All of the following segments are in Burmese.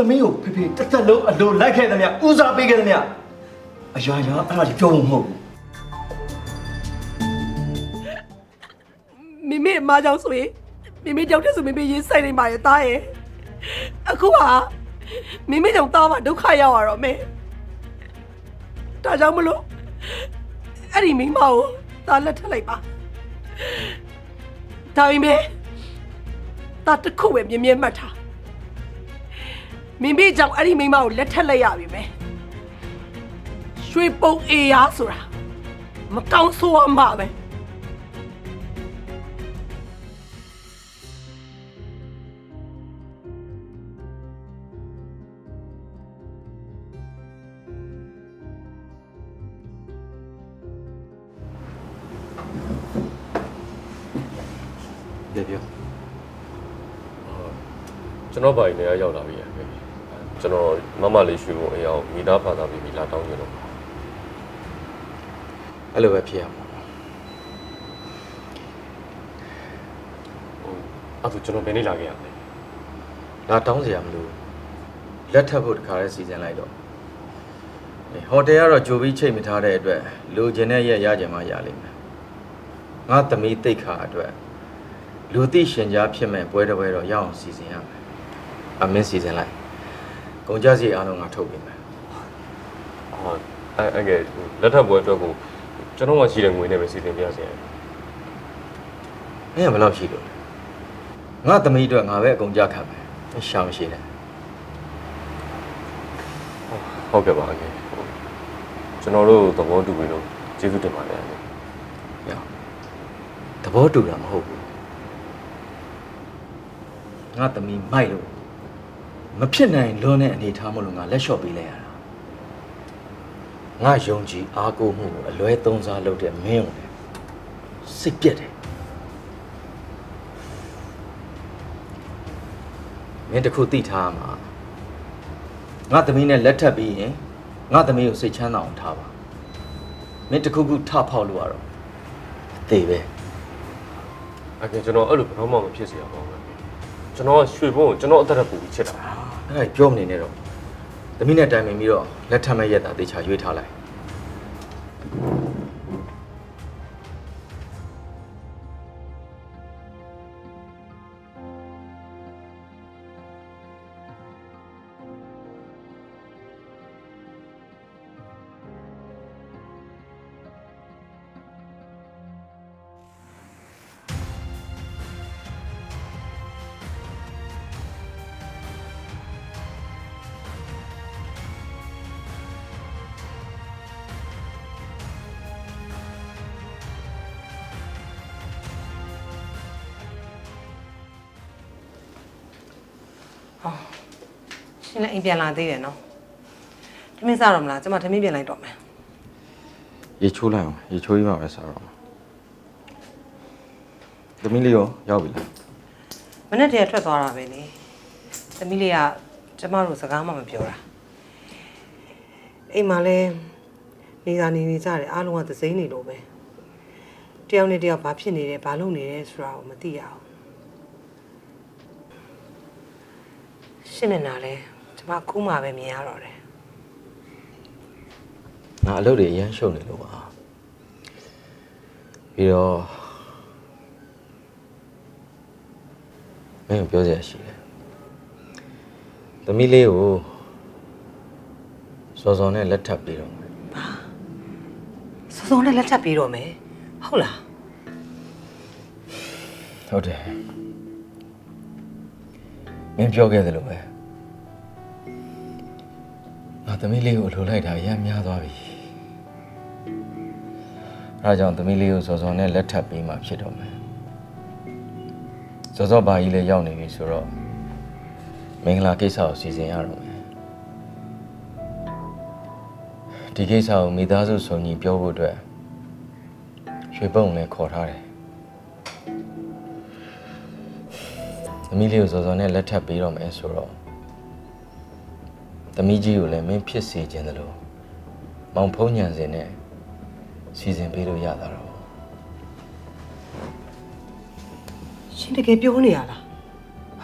သမီးကိုဖေဖေတစ်သက်လုံးအလိုလိုက်ခဲ့တယ်မြဦးစားပေးခဲ့တယ်မြအရာရာအဲ့ဒါကြီးပြောဖို့မဟုတ်ဘူးမိမိအမကြောင့်ဆိုရင်မိမိကြောင့်တည်းဆိုမိမိရေးဆိုင်နေပါရဲ့တားရဲ့အခုဟာမိမိကြောင့်တားမှာဒုက္ခရောက်ရတော့မယ်ဒါကြောင့်မလို့အဲ့ဒီမိန်းမကိုတားလက်ထပ်လိုက်ပါဒါပေမဲ့တားတစ်ခုပဲမြင်မြင်မှတ်ထား မိမိကြောင့်အဲ့ဒီမိန်းမကိုလက်ထပ်လိုက်ရပြီမယ်ရွှေပုံအေးရဆိုတာမကောင်းဆိုးရမှာပဲပြောပြောကျွန်တော်ဘာကြီးနေရာရောက်လာပြီရဲ့ ကျွန်တော်မမလေးရွှေဘုံအရာကိုမိသားဖာသာပြီးပြီးလာတောင်းကြတော့အဲ့လိုပဲဖြစ်ရမှာဟိုအဲ့ဒါကျွန်တော်ဘယ်နေ့လာခဲ့ရလဲလာတောင်းစရာမလိုလက်ထပ်ဖို့တခါလဲစီစဉ်လိုက်တော့ဟိုတယ်ကတော့ကြိုပြီးချိန်မထားတဲ့အတွက်လူကျင်တဲ့ရက်ရကြမှာရလိမ့်မယ်ငါသမီးတိတ်ခါအတွက်လူသိရှင်ကြားဖြစ်မဲ့ပွဲတစ်ပွဲတော့ရအောင်စီစဉ်ရမယ်အမင်းစီစဉ်လိုက် ကုန်ကြစီအားလုံးငါထုတ်ပေးမယ်ဟာအဲ့အဲ့ကဲလက်ထပ်ပွဲအတွက်ကိုကျွန်တော်မှရှိတဲ့ငွေနဲ့ပဲစီစဉ်ပြရစီရဲ့မင်းကဘယ်လောက်ရှိလို့လဲငါသမီးအတွက်ငါပဲအကုန်ကြခံမယ်မရှောင်ရှိတယ်ဟုတ်ကဲ့ပါအကဲကျွန်တော်တို့သဘောတူပြီလို့ကျေးဇူးတင်ပါတယ်အကဲရသဘောတူတာမဟုတ်ဘူးငါသမီးမိုက်လို့ မဖြစ်နိုင်လွန်းတဲ့အနေအထားမလို့ငါလက်လျှော့ပေးလိုက်ရတာငါယုံကြည်အားကိုးမှုကိုအလွဲသုံးစားလုပ်တဲ့မင်းကိုလည်းစိတ်ပြက်တယ်မင်းတခုသိထားရမှာငါသမီးနဲ့လက်ထပ်ပြီးရင်ငါသမီးကိုစိတ်ချမ်းသာအောင်ထားပါမင်းတခုခုထဖောက်လို့ရတော့အသေးပဲအကဲကျွန်တော်အဲ့လိုဘယ်တော့မှမဖြစ်စေရပါဘူး ကျွန်တော်ကရွှေဘုံကိုကျွန်တော်အသက်ရပူပြီးချစ်တာအဲ့ဒါပြောမနေနဲ့တော့သမီးနဲ့တိုင်ပင်ပြီးတော့လက်ထပ်မဲ့ရက်တာတေချာရွေးထားလိုက် ရှင်လည်းအိမ်ပြန်လာသေးတယ်နော်။သမင်းစားတော့မလားကျမသမင်းပြန်လိုက်တော့မယ်ရေချိုးလိုက်အောင်ရေချိုးပြီးမှပဲစားတော့သမီးလေးရောရောက်ပြီလား။မနေ့တည်းထွက်သွားတာပဲလေ။သမီးလေးကကျမတို့စကားမှမပြောတာ။အိမ်မှာလဲနေသာနေနေကြတယ်အားလုံးကသစိမ့်နေလို့ပဲ။တယောက်နဲ့တယောက်ဘာဖြစ်နေတယ်ဘာလုပ်နေတယ်ဆိုတာကိုမသိရအောင်။ရှင်းနေတာလဲ ကျမခုမှပဲမြင်ရတော့တယ်ငါအလုပ်တွေအရန်ရှုပ်နေလို့ပါပြီးတော့မင်းကိုပြောစရာရှိတယ်သမီးလေးကိုစောစောနဲ့လက်ထပ်ပြီးတော့မယ်။စောစောနဲ့လက်ထပ်ပြီးတော့မယ်။ဟုတ်လားဟုတ်တယ်မင်းပြောခဲ့သလိုပဲငါ သမီးလေးကိုအလိုလိုက်တာအရမ်းများသွားပြီအဲဒါကြောင့်သမီးလေးကိုစောစောနဲ့လက်ထပ်ပြီးမှဖြစ်တော့မယ်စောစောဘာကြီးလည်းရောက်နေပြီဆိုတော့မင်္ဂလာကိစ္စကိုစီစဉ်ရတော့မယ်ဒီကိစ္စကိုမိသားစုစုံညီပြောဖို့အတွက်ရွှေပုံလည်းခေါ်ထားတယ်သမီးလေးကိုစောစောနဲ့လက်ထပ်ပေးတော့မယ်ဆိုတော့ သမီးကြီးကိုလည်းမင်းဖြစ်စေခြင်းတလို့မောင်ဖုံးညံစင်နဲ့စီစဉ်ပေးလို့ရတာတော့။ရှင်တကယ်ပြောနေရလား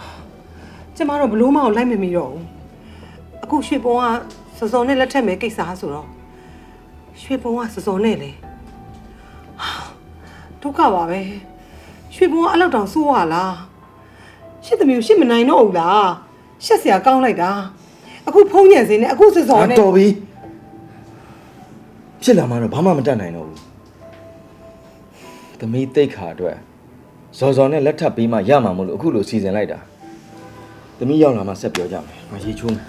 ။ကျမတော့ဘလို့မအောင်လိုက်မမီတော့ဘူးအခုရွှေပုံကစောစောနဲ့လက်ထက်မဲ့ကိစ္စဆိုတော့ရွှေပုံကစောစောနဲ့လေဟာဒုက္ခပါပဲရွှေပုံကအလောက်တောင်စိုးရလားရှစ်သမီးကိုရှစ်မနိုင်တော့ဘူးလားရှက်စရာကောင်းလိုက်တာ အခုဖုံးညံစင်းနဲ့အခုစောစောနဲ့ တော်ပြီဖြစ်လာမှတော့ဘာမှမတတ်နိုင်တော့ဘူးသမီးတိတ်ခါအတွက်ဇော်ဇော်နဲ့လက်ထပ်ပေးမှရမှာမလို့အခုလိုစီစဉ်လိုက်တာသမီးရောက်လာမှဆက်ပြောကြမယ်ငါရေချိုးမယ်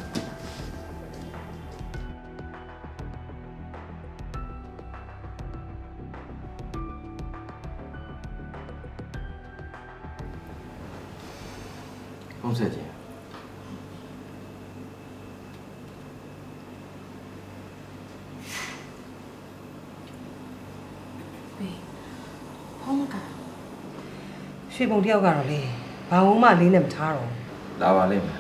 ဟုတ်ဆက်ကြီး ရွှေပုံတယောက်ကတော့လေဘာဝမှလေးနဲ့မထားတော့ဘူးလာပါလိမ့်မယ်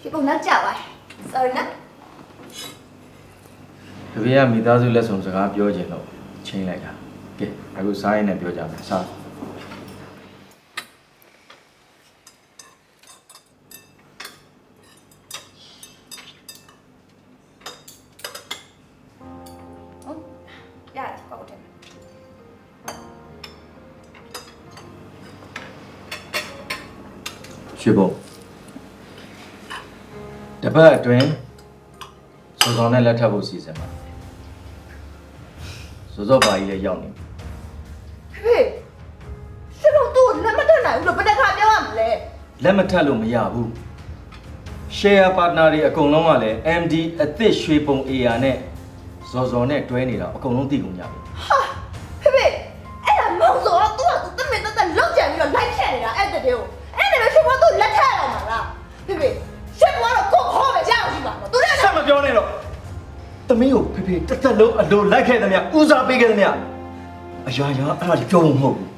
ဒီပုံနောက်ကြပါ sorry နော်တပည့်ကမိသားစုလက်ဆောင်စကားပြောခြင်းလို့ချိန်လိုက်တာကဲအခုစားရင်လည်းပြောကြမယ်စား ရွှေဘုံတပတ်အတွင်းစောစောနဲ့လက်ထပ်ဖို့စီစဉ်ပါစောစောပါကြီးလည်းရောက်နေပြီဖေဖေရှင်တို့သူ့ကိုလက်မထက်နိုင်ဘူးလို့ဘယ်တခါပြောရမလဲလက်မထပ်လို့မရဘူး share partner တွေအကုန်လုံးကလည်း MD အသစ်ရွှေပုံ AR နဲ့ဇော်ဇော်နဲ့တွဲနေတာအကုန်လုံးသိကုန်ကြပြီဟာ လားဖေဖေရှင်ဘကတော့ကိုခေါ်ပဲရအောင်ရှိပါတော့သူလည်းဆက်မပြောနဲ့တော့သမီးကိုဖေဖေတက်တက်လုံးအလိုလိုက်ခဲ့သမျှဦးစားပေးခဲ့သမျှအရာရာအဲ့ဒါကြီးပြောဖို့မဟုတ်ဘူး